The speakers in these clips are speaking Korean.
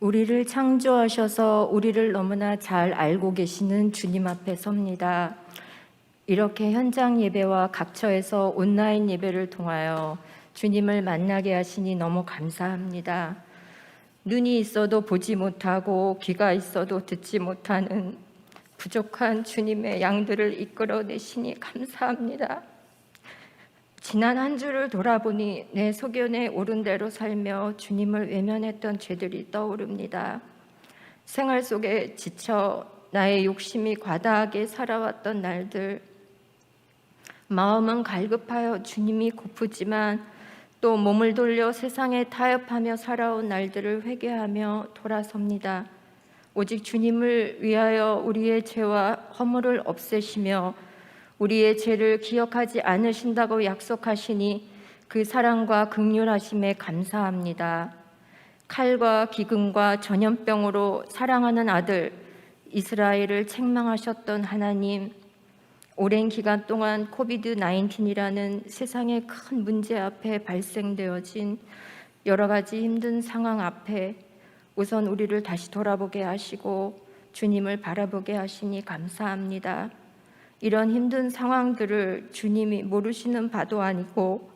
우리를 창조하셔서 우리를 너무나 잘 알고 계시는 주님 앞에 섭니다. 이렇게 현장 예배와 각처에서 온라인 예배를 통하여 주님을 만나게 하시니 너무 감사합니다. 눈이 있어도 보지 못하고 귀가 있어도 듣지 못하는 부족한 주님의 양들을 이끌어내시니 감사합니다. 지난 한 주를 돌아보니 내 소견에 옳은 대로 살며 주님을 외면했던 죄들이 떠오릅니다. 생활 속에 지쳐 나의 욕심이 과다하게 살아왔던 날들, 마음은 갈급하여 주님이 고프지만 또 몸을 돌려 세상에 타협하며 살아온 날들을 회개하며 돌아섭니다. 오직 주님을 위하여 우리의 죄와 허물을 없애시며 우리의 죄를 기억하지 않으신다고 약속하시니 그 사랑과 극률하심에 감사합니다. 칼과 기근과 전염병으로 사랑하는 아들 이스라엘을 책망하셨던 하나님, 오랜 기간 동안 코비드 19이라는 세상의 큰 문제 앞에 발생되어진 여러 가지 힘든 상황 앞에 우선 우리를 다시 돌아보게 하시고 주님을 바라보게 하시니 감사합니다. 이런 힘든 상황들을 주님이 모르시는 바도 아니고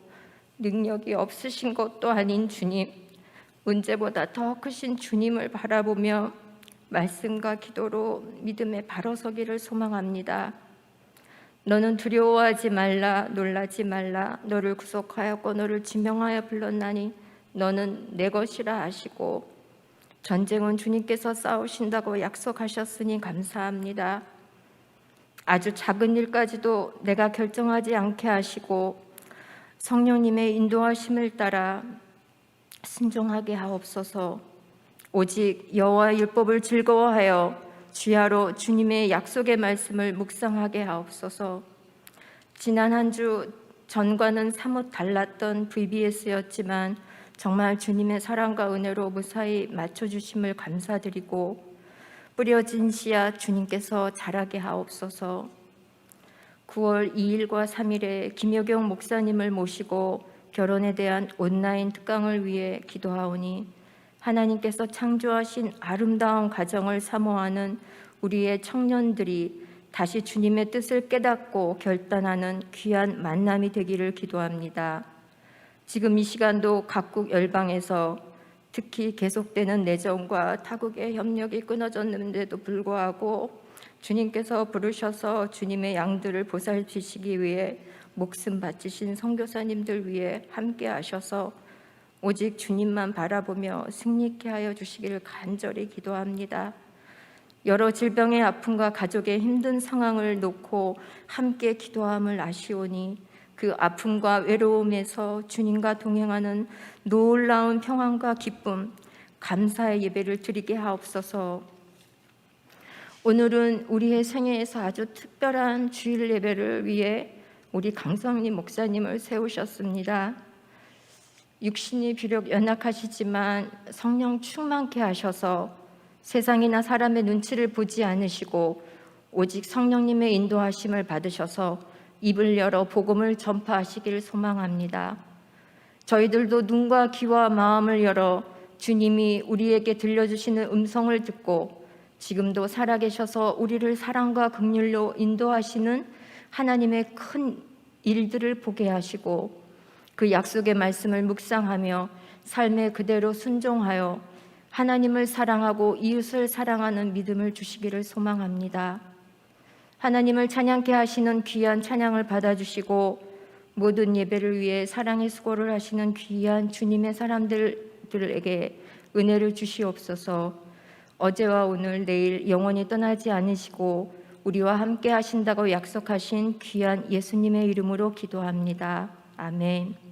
능력이 없으신 것도 아닌 주님, 문제보다 더 크신 주님을 바라보며 말씀과 기도로 믿음에 바로 서기를 소망합니다. 너는 두려워하지 말라, 놀라지 말라. 너를 구속하였고 너를 지명하여 불렀나니 너는 내 것이라 하시고 전쟁은 주님께서 싸우신다고 약속하셨으니 감사합니다. 아주 작은 일까지도 내가 결정하지 않게 하시고 성령님의 인도하심을 따라 순종하게 하옵소서. 오직 여호와의 율법을 즐거워하여 주야로 주님의 약속의 말씀을 묵상하게 하옵소서. 지난 한 주 전과는 사뭇 달랐던 VBS였지만 정말 주님의 사랑과 은혜로 무사히 맞춰 주심을 감사드리고 뿌려진 씨앗 주님께서 자라게 하옵소서. 9월 2일과 3일에 김여경 목사님을 모시고 결혼에 대한 온라인 특강을 위해 기도하오니 하나님께서 창조하신 아름다운 가정을 사모하는 우리의 청년들이 다시 주님의 뜻을 깨닫고 결단하는 귀한 만남이 되기를 기도합니다. 지금 이 시간도 각국 열방에서 특히 계속되는 내정과 타국의 협력이 끊어졌는데도 불구하고 주님께서 부르셔서 주님의 양들을 보살피시기 위해 목숨 바치신 선교사님들 위해 함께 하셔서 오직 주님만 바라보며 승리케 하여 주시기를 간절히 기도합니다. 여러 질병의 아픔과 가족의 힘든 상황을 놓고 함께 기도함을 아시오니 그 아픔과 외로움에서 주님과 동행하는 놀라운 평안과 기쁨, 감사의 예배를 드리게 하옵소서. 오늘은 우리의 생애에서 아주 특별한 주일 예배를 위해 우리 강성림 목사님을 세우셨습니다. 육신이 비록 연약하시지만 성령 충만케 하셔서 세상이나 사람의 눈치를 보지 않으시고 오직 성령님의 인도하심을 받으셔서 입을 열어 복음을 전파하시길 소망합니다. 저희들도 눈과 귀와 마음을 열어 주님이 우리에게 들려주시는 음성을 듣고 지금도 살아계셔서 우리를 사랑과 긍휼로 인도하시는 하나님의 큰 일들을 보게 하시고 그 약속의 말씀을 묵상하며 삶에 그대로 순종하여 하나님을 사랑하고 이웃을 사랑하는 믿음을 주시기를 소망합니다. 하나님을 찬양케 하시는 귀한 찬양을 받아주시고 모든 예배를 위해 사랑의 수고를 하시는 귀한 주님의 사람들에게 은혜를 주시옵소서. 어제와 오늘 내일 영원히 떠나지 않으시고 우리와 함께 하신다고 약속하신 귀한 예수님의 이름으로 기도합니다. 아멘.